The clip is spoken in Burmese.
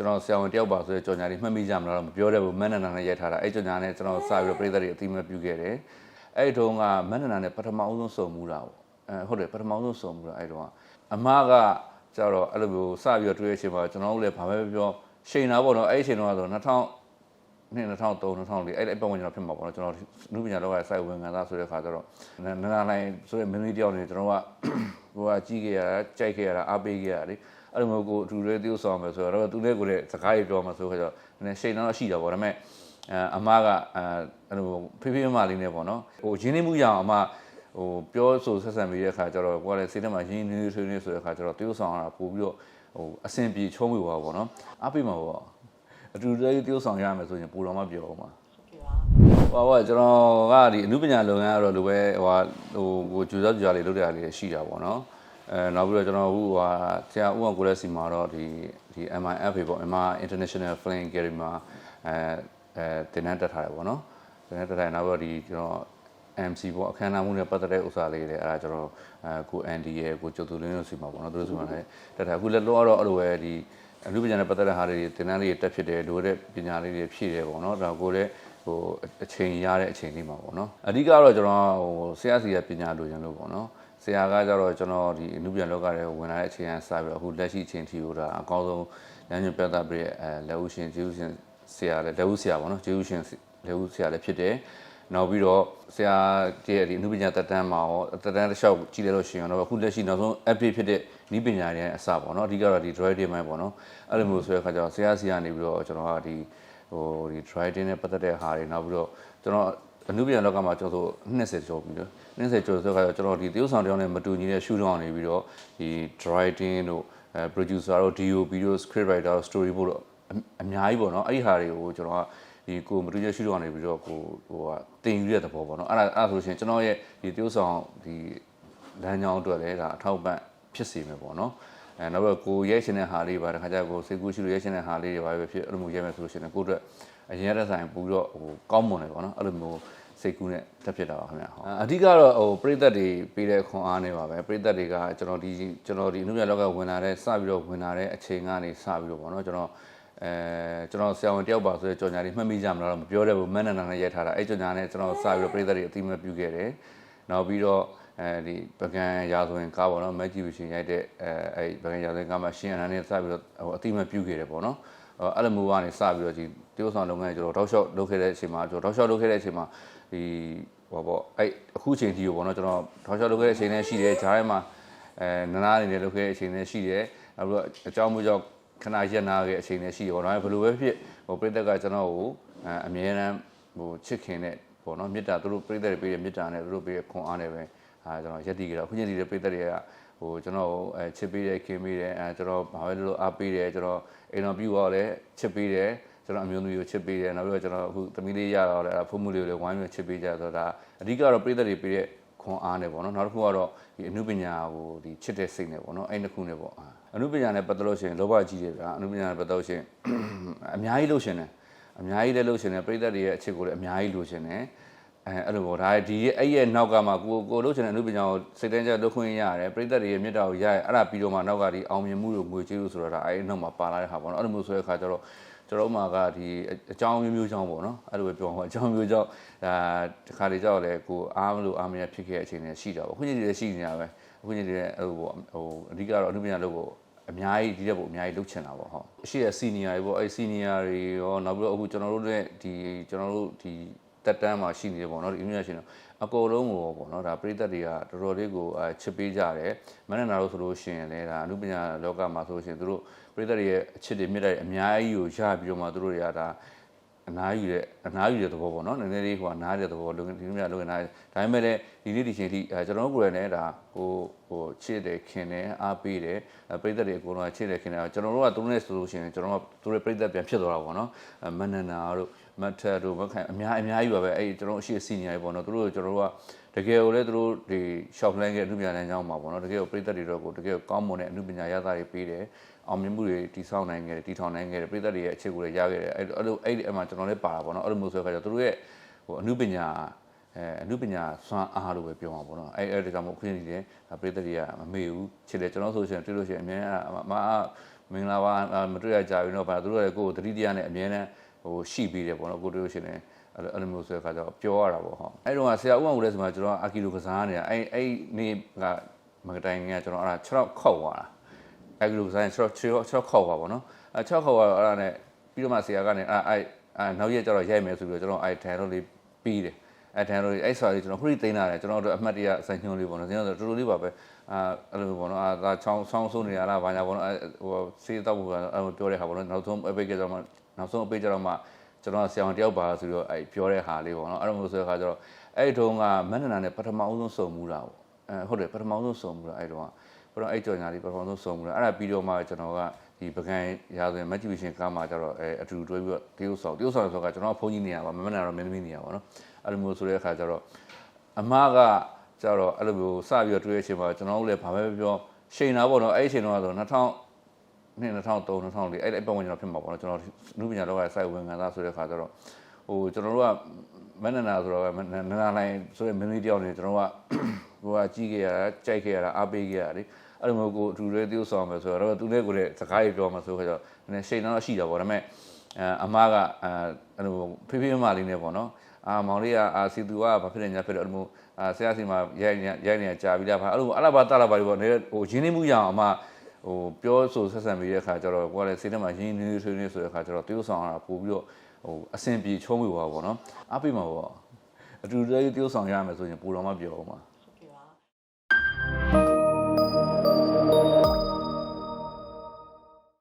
ကျွန်တော်ဆရာဝန်တယောက်ပါဆိုတဲ့ကြော်ညာလေးမှတ်မိကြမလားတော့မပြောတတ်ဘူးမန်နနာနဲ့ရိုက်ထားတာအဲ့ကြော်ညာနဲ့ကျွန်တော်စပြီးတော့ပြည်သက်တွေအတိမတ်ပြုခဲ့တယ်အဲ့ဒီတုန်းကမန်နနာနဲ့ပထမအဆုံးစုံမှုတာပေါ့အဲဟုတ်တယ်ပထမဆုံးစုံမှုတာအဲ့တုန်းကအမကကျတော့အဲ့လိုမျိုးစပြီးတော့တွေ့ရချင်းပါကျွန်တော်တို့လည်းဘာပဲပြောရှိန်တာပေါ့နော်အဲ့ဒီချိန်တုန်းကဆို2000နှစ်2003 2004အဲ့ဒီပတ်ဝန်းကျင်တော့ဖြစ်မှာပေါ့နော်ကျွန်တော်နုပညာလောကရဲ့ site ဝင်ခံသားဆိုတဲ့ခါကျတော့နနာလိုင်းဆိုတဲ့မင်းလေးတယောက်နေကျွန်တော်က ဟိုကကြီးခဲ့ရတာကြိုက်ခဲ့ရတာအားပေးခဲ့ရတာလေအဲ့လိုမျိုးကိုအထူလေး tiêu ဆောင်မယ်ဆိုတော့သူလည်းကိုလည်းစကားကြီးပြောမှာဆိုခါကျတော့နည်းရှိန်တော့ရှိတာပေါ့ဒါပေမဲ့အဲအမကအဲအဲ့လိုဖေးဖေးမလေးနဲ့ပေါ့နော်ဟိုရင်းနှီးမှုရအောင်အမဟိုပြောဆိုဆက်ဆံပြီးတဲ့အခါကျတော့ကိုကလည်းစိတ်ထဲမှာရင်းနှီးထွေးနေဆိုတဲ့အခါကျတော့ tiêu ဆောင်ရတာပို့ပြီးတော့ဟိုအဆင်ပြေချုံးပြီးသွားပါပေါ့နော်အားပေးမှာပေါ့အတူတူလေး tiêu ဆောင်ရမယ်ဆိုရင်ပူတော်မှပြောအောင်ပါ ဟိုကကျွန်တော်ကဒီအမှုပညာလုပ်ငန်းကတော့လိုပဲဟိုဟာဟိုကိုကြိုးစားကြိုးစားလေးလုပ်တဲ့အားလေးရှိတာပေါ့နော်အဲနောက်ပြီးတော့ကျွန်တော်ဟိုဟာဆရာဦးအောင်ကိုလက်စီမှာတော့ဒီဒီ MIFA ပေါ့ MI International Flying Gallery မှာအဲအဲတင်နန်းတက်ထားတယ်ပေါ့နော်တင်နန်းတက်ထားတယ်နောက်ပြီးတော့ဒီကျွန်တော် MC ပေါ့အခမ်းအနားမှုနဲ့ပတ်သက်တဲ့ဥစ္စာလေးတွေအဲ့ဒါကျွန်တော်အဲကို Andy ရဲ့ကိုကျော်သူလင်းတို့စီမှာပေါ့နော်သူတို့စီမှာလည်းတက်ထားအခုလက်တော့တော့အဲ့လိုပဲဒီအမှုပညာနဲ့ပတ်သက်တဲ့ဟာတွေတင်နန်းလေးတွေတက်ဖြစ်တယ်လိုတဲ့ပညာလေးတွေဖြည့်တယ်ပေါ့နော်ဒါကိုလည်းဟို အချိန်ရတဲ့အချိန်လေးမှာပေါ့နော်အဓိကတော့ကျွန်တော်ဟိုဆရာစီရဲ့ပညာလိုချင်လို့ပေါ့နော်ဆရာကကြတော့ကျွန်တော်ဒီအမှုပြန်လောကထဲဝင်လာတဲ့အချိန်ကစပြီးတော့အခုလက်ရှိအချိန်ထိဟိုဒါအကောင်းဆုံးလမ်းညွှန်ပြသပေးတဲ့အဲလက်ဦးရှင်ကျေးဇူးရှင်ဆရာလည်းလက်ဦးဆရာပေါ့နော်ကျေးဇူးရှင်လက်ဦးဆရာလည်းဖြစ်တယ်နောက်ပြီးတော့ဆရာရဲ့ဒီအမှုပညာတက်တန်းမှာရောတက်တန်းတစ်လျှောက်ကြည့်လိုက်လို့ရှိရင်တော့အခုလက်ရှိနောက်ဆုံး update ဖြစ်တဲ့ဤပညာတွေရဲ့အစပေါ့နော်အဓိကတော့ဒီ droid တွေမှာပေါ့နော်အဲ့လိုမျိုးဆိုတဲ့အခါကျတော့ဆရာစီကနေပြီးတော့ကျွန်တော်ကဒီ ဟိုဒီ driving နဲ့ပတ်သက်တဲ့ဟာတွေနောက်ပြီးတော့ကျွန်တော်အနုပညာလောကမှာကျွန်တော်20ကျော်ပြီလို့20ကျော်ဆိုတော့ကျွန်တော်ဒီတရုတ်ဆောင်တယောက်နဲ့မတူညီတဲ့ shoot down နေပြီးတော့ဒီ driving တို့အဲ producer တို့ DOP တို့ script writer တို့ story board တို့အများကြီးပေါ့နော်အဲ့ဒီဟာတွေကိုကျွန်တော်ကဒီကိုမတူညီတဲ့ shoot down နေပြီးတော့ကိုဟိုကတင်ယူတဲ့သဘောပေါ့နော်အဲ့ဒါအဲ့ဒါဆိုလို့ရှိရင်ကျွန်တော်ရဲ့ဒီတရုတ်ဆောင်ဒီလမ်းကြောင်းအတွက်လည်းဒါအထောက်ပံ့ဖြစ်စေမယ်ပေါ့နော် အဲနောက်ပြီးကိုရဲရှင်တဲ့ဟာလေးပါတခါကျကိုစိတ်ကူးရှိလို့ရဲရှင်တဲ့ဟာလေးတွေပါပဲဖြစ်အဲ့လိုမျိုးရဲမယ်ဆိုလို့ရှိရင်ကိုအတွက်အရင်ရက်ဆိုင်ပူတော့ဟိုကောင်းမွန်တယ်ပေါ့နော်အဲ့လိုမျိုးစိတ်ကူးနဲ့တက်ဖြစ်တာပါခင်ဗျာဟုတ်အဓိကတော့ဟိုပရိသတ်တွေပေးတဲ့ခွန်အားနေပါပဲပရိသတ်တွေကကျွန်တော်ဒီကျွန်တော်ဒီအနုပြလောကဝင်လာတဲ့စပြီးတော့ဝင်လာတဲ့အချိန်ကနေစပြီးတော့ပေါ့နော်ကျွန်တော်အဲကျွန်တော်ဆရာဝန်တယောက်ပါဆိုတဲ့ကြော်ညာလေးမှတ်မိကြမလားတော့မပြောတတ်ဘူးမန်နနာနဲ့ရိုက်ထားတာအဲ့ကြော်ညာနဲ့ကျွန်တော်စပြီးတော့ပရိသတ်တွေအတိမတ်ပြုခဲ့တယ် နောက်ပြီးတော့အဲဒီပကံရာဆိုရင်ကားပေါ့နော်မက်ဂျီရှင်ရိုက်တဲ့အဲအဲဒီပကံရာဆိုရင်ကားမှာရှင်းအနန်းနဲ့စပြီးတော့ဟိုအတိမတ်ပြုခဲ့တယ်ပေါ့နော်အဲ့လိုမျိုးကနေစပြီးတော့ဒီတရုတ်ဆောင်လုပ်ငန်းကျွန်တော်တောက်လျှောက်လုပ်ခဲ့တဲ့အချိန်မှာကျွန်တော်တောက်လျှောက်လုပ်ခဲ့တဲ့အချိန်မှာဒီဟောပေါ့အဲ့အခုချိန်ထိကိုပေါ့နော်ကျွန်တော်တောက်လျှောက်လုပ်ခဲ့တဲ့အချိန်နဲ့ရှိတယ်ဂျားထဲမှာအဲနနာအနေနဲ့လုပ်ခဲ့တဲ့အချိန်နဲ့ရှိတယ်နောက်ပြီးတော့အကြောင်းမျိုးကြောင့်ခဏရက်နာခဲ့အချိန်နဲ့ရှိတယ်ပေါ့နော်ဘယ်လိုပဲဖြစ်ဟိုပြည်သက်ကကျွန်တော်ကိုအမြဲတမ်းဟိုချစ်ခင်တဲ့ ပေါ့နော်မေတ္တာသူတို့ပြည်သက်တွေပေးတဲ့မေတ္တာနဲ့သူတို့ပေးတဲ့ခွန်အားနဲ့ပဲအာကျွန်တော်ရက်တည်ကြတော့ခုညတည်တဲ့ပြည်သက်တွေကဟိုကျွန်တော်အဲချစ်ပေးတယ်ခင်ပေးတယ်အဲကျွန်တော်ဘာပဲလို့အားပေးတယ်ကျွန်တော်အိမ်တော်ပြုတော့လည်းချစ်ပေးတယ်ကျွန်တော်အမျိုးသမီးကိုချစ်ပေးတယ်နောက်ပြီးတော့ကျွန်တော်အခုသမီးလေးရတော့လည်းဖုံးမှုလေးကိုလည်းဝိုင်းပြီးချစ်ပေးကြဆိုတော့ဒါအဓိကတော့ပြည်သက်တွေပေးတဲ့ခွန်အားနဲ့ပေါ့နော်နောက်တစ်ခုကတော့ဒီအမှုပညာကိုဒီချစ်တဲ့စိတ်နဲ့ပေါ့နော်အဲ့နှစ်ခုနဲ့ပေါ့အမှုပညာနဲ့ပတ်သက်လို့ရှိရင်လောဘကြီးတယ်ဗျာအမှုပညာနဲ့ပတ်သက်လို့ရှိရင်အများကြီးလို့ရှင်တယ် အများကြီးလည်းလို့ရှင်တယ်ပြည်သက်တွေရဲ့အချစ်ကိုလည်းအများကြီးလို့ရှင်တယ်အဲအဲ့လိုပေါ့ဒါဒီအဲ့ရဲ့နောက်ကမှကိုကိုလို့ချင်တဲ့အမှုပညာကိုစိတ်တန်းကြလုပ်ခွင့်ရတယ်ပြည်သက်တွေရဲ့မြတ်တာကိုရရအဲ့ဒါပြီးတော့မှနောက်ကဒီအောင်မြင်မှုတို့ငွေကြေးတို့ဆိုတော့ဒါအဲ့နောက်မှာပါလာတဲ့ဟာပေါ့နော်အဲ့လိုမျိုးဆိုတဲ့အခါကျတော့ကျွန်တော်မှကဒီအကြောင်းမျိုးမျိုးကြောင်းပေါ့နော်အဲ့လိုပဲပြောမှာအကြောင်းမျိုးကြောင်းဒါတခါလေကြောက်လဲကိုအားမလို့အားမရဖြစ်ခဲ့တဲ့အချိန်တွေရှိတာပေါ့ခုညတွေရှိနေတာပဲအခုညတွေဟိုပေါ့ဟိုအဓိကတော့အမှုပညာလုပ်ဖို့ အများကြီးဒီတဲ့ပုံအများကြီးလုပ်ချင်တာပေါ့ဟုတ်အရှိရစီနီယာတွေပေါ့အဲ့စီနီယာတွေရောနောက်ပြီးတော့အခုကျွန်တော်တို့နဲ့ဒီကျွန်တော်တို့ဒီတက်တန်းမှာရှိနေတယ်ပေါ့နော်ဒီ information တော့အကုန်လုံးကိုပေါ့နော်ဒါပရိသတ်တွေကတော်တော်လေးကိုအချစ်ပေးကြတယ်မနက်နာလို့ဆိုလို့ရှိရင်လည်းဒါအမှုပညာလောကမှာဆိုလို့ရှိရင်သူတို့ပရိသတ်တွေရဲ့အချစ်တွေမြတ်တဲ့အများကြီးကိုရပြီးတော့မှသူတို့တွေကဒါ အနားယူတဲ့အနားယူတဲ့သဘောပေါ့နော်နည်းနည်းလေးဟိုနားတဲ့သဘောလုံဒီလိုမျိုးလုံနာဒါပေမဲ့လည်းဒီနေ့ဒီချိန်ထိအဲကျွန်တော်တို့ကိုယ်တိုင်လည်းဒါဟိုဟိုချစ်တယ်ခင်တယ်အားပေးတယ်ပရိသတ်တွေအကုန်လုံးချစ်တယ်ခင်တယ်ကျွန်တော်တို့ကသူတို့နဲ့ဆိုလို့ရှိရင်ကျွန်တော်တို့ကသူတို့ပရိသတ်ပြန်ဖြစ်သွားတာပေါ့နော်မနနာတို့မတ်ထက်တို့မခိုင်အများအများကြီးပါပဲအဲ့ကျွန်တော်အရှိစီနီယာတွေပေါ့နော်သူတို့ကျွန်တော်တို့က တကယ်ကိုလည်းသူတို့ဒီ shop line ရဲ့အမှုပညာလမ်းကြောင်းမှာပေါ့နော်တကယ်ကိုပရိသတ်တွေတော့ကိုတကယ်ကောင်းမွန်တဲ့အမှုပညာရသားတွေပေးတယ်အောင်မြင်မှုတွေတည်ဆောက်နိုင်ခဲ့တယ်တည်ထောင်နိုင်ခဲ့တယ်ပရိသတ်တွေရဲ့အခြေကိုလည်းရခဲ့တယ်အဲ့အဲ့လိုအဲ့ဒီအမှကျွန်တော်လည်းပါတာပေါ့နော်အဲ့လိုမျိုးဆိုတဲ့အခါကျသူတို့ရဲ့ဟိုအမှုပညာအဲအမှုပညာစွမ်းအားလို့ပဲပြောမှာပေါ့နော်အဲ့အဲ့ဒါကြောင့်မို့ခွင့်နေတယ်ပရိသတ်တွေကမမေ့ဘူးချစ်တယ်ကျွန်တော်ဆိုရှင်တွေ့လို့ရှိရင်အများအမအမင်္ဂလာပါအာမတွေ့ရကြပြီတော့ဗာသူတို့လည်းကိုယ်တတိတရားနဲ့အမြဲတမ်း ဟိုရှိပြီးတယ်ပေါ့နော်ကိုတွေ့လို့ရှိရင်အဲ့လိုအဲ့လိုမျိုးဆိုတဲ့ခါကျတော့ပြောရတာပေါ့ဟောအဲ့တော့ကဆရာဦးအောင်ဦးလည်းဆိုမှကျွန်တော်အာကီလိုကစားနေတာအဲ့အဲ့နေ့ကမကတိုင်ကကျွန်တော်အဲ့ဒါ6တော့ခောက်သွားတာအာကီလိုကစားရင်6 6 6ခောက်ပါပေါ့နော်အဲ့6ခောက်သွားတော့အဲ့ဒါနဲ့ပြီးတော့မှဆရာကနေအဲ့အဲ့အဲ့နောက်ရက်ကျတော့ရိုက်မယ်ဆိုပြီးတော့ကျွန်တော်အဲ့ထန်တော့လေးပြီးတယ် အဲ့ထန်တော့အဲ့ဆိုရင်ကျွန်တော်ခရီးသိမ်းလာတယ်ကျွန်တော်တို့အမှတ်တရစံညွှန်းလေးပေါ့နော်စံညွှန်းဆိုတော်တော်လေးပါပဲအာအဲ့လိုပေါ့နော်အာဒါချောင်းချောင်းဆိုးနေရလားဘာညာပေါ့နော်ဟိုစေးတော့ဘူးအဲ့လိုပြောတဲ့ဟာပေါ့နော်နောက်ဆုံးအပိတ်ကြတော့မှနောက်ဆုံးအပိတ်ကြတော့မှကျွန်တော်ဆရာဝန်တယောက်ပါဆိုတော့အဲ့ပြောတဲ့ဟာလေးပေါ့နော်အဲ့လိုမျိုးဆိုတဲ့ခါကျတော့အဲ့တုန်းကမန္တနာနဲ့ပထမအဆုံးစုံမှုတာပေါ့အဲဟုတ်တယ်ပထမဆုံးစုံမှုတာအဲ့တုန်းက ဘယ်တော့အဲ့ကြော်ညာလေးပထမဆုံးစုံမှုတာအဲ့ဒါပြီးတော့မှကျွန်တော်ကဒီပကံရာဇဝင်မက်ဂျူရှင်ကားမှာကျတော့အဲအတူတူတွဲပြီးတော့တရုတ်ဆောင်တရုတ်ဆောင်ဆိုတော့ကျွန်တော်ကဖုန်းကြီးနေရပါမမနာတော့မင်းသမီးနေရပါတော့အဲ့လိုမျိုးဆိုတဲ့အခါကျတော့အမကကျတော့အဲ့လိုမျိုးစပြီးတော့တွေ့ရချင်းမှာကျွန်တော်တို့လည်းဘာပဲပြောရှိန်တာပေါ့နော်အဲ့ဒီချိန်တော့ဆို2000နှစ်2003 2004အဲ့ဒီပတ်ဝန်းကျင်တော့ဖြစ်မှာပေါ့နော်ကျွန်တော်လူပညာတော့ကစိုက်ဝင်ခံသားဆိုတဲ့ခါကျတော့ဟိုကျွန်တော်တို့ကမန္တနာဆိုတော့နန္ဒာလိုင်းဆိုတဲ့မင်းသမီးတယောက်နေကျွန်တော်က ဟိုကကြီးခဲ့ရတာကြိုက်ခဲ့ရတာအားပေးခဲ့ရတာလေအဲ့လိုမျိုးကိုအတူတူတည်ဆောင်မယ်ဆိုတော့သူလည်းကိုလည်းစကားကြီးပြောမှဆိုတော့နည်းရှိန်တော့ရှိတာပေါ့ဒါပေမဲ့အဲအမကအဲအဲ့လိုဖေးဖေးမလေးနဲ့ပေါ့နော်အာမောင်လေးကအာစီသူကဘာဖြစ်နေညာဖြစ်တော့အဲ့လိုမျိုးအာဆရာစီမှာရိုက်ရိုက်နေကြာပြီးသားပါအဲ့လိုအလားပါတလာပါလေးပေါ့နေဟိုရင်းနှီးမှုရအောင်အမဟိုပြောဆိုဆက်ဆံပြီးတဲ့အခါကျတော့ကိုကလည်းစိတ်ထဲမှာရင်းနှီးဆွေးနွေးဆိုတဲ့အခါကျတော့တည်ဆောင်ရတာပို့ပြီးတော့ဟိုအဆင်ပြေချုံးမိပါပေါ့နော်အားပေးမှာပေါ့အတူတူတည်ဆောင်ရမယ်ဆိုရင်ပူတော်မှပြောအောင်ပါ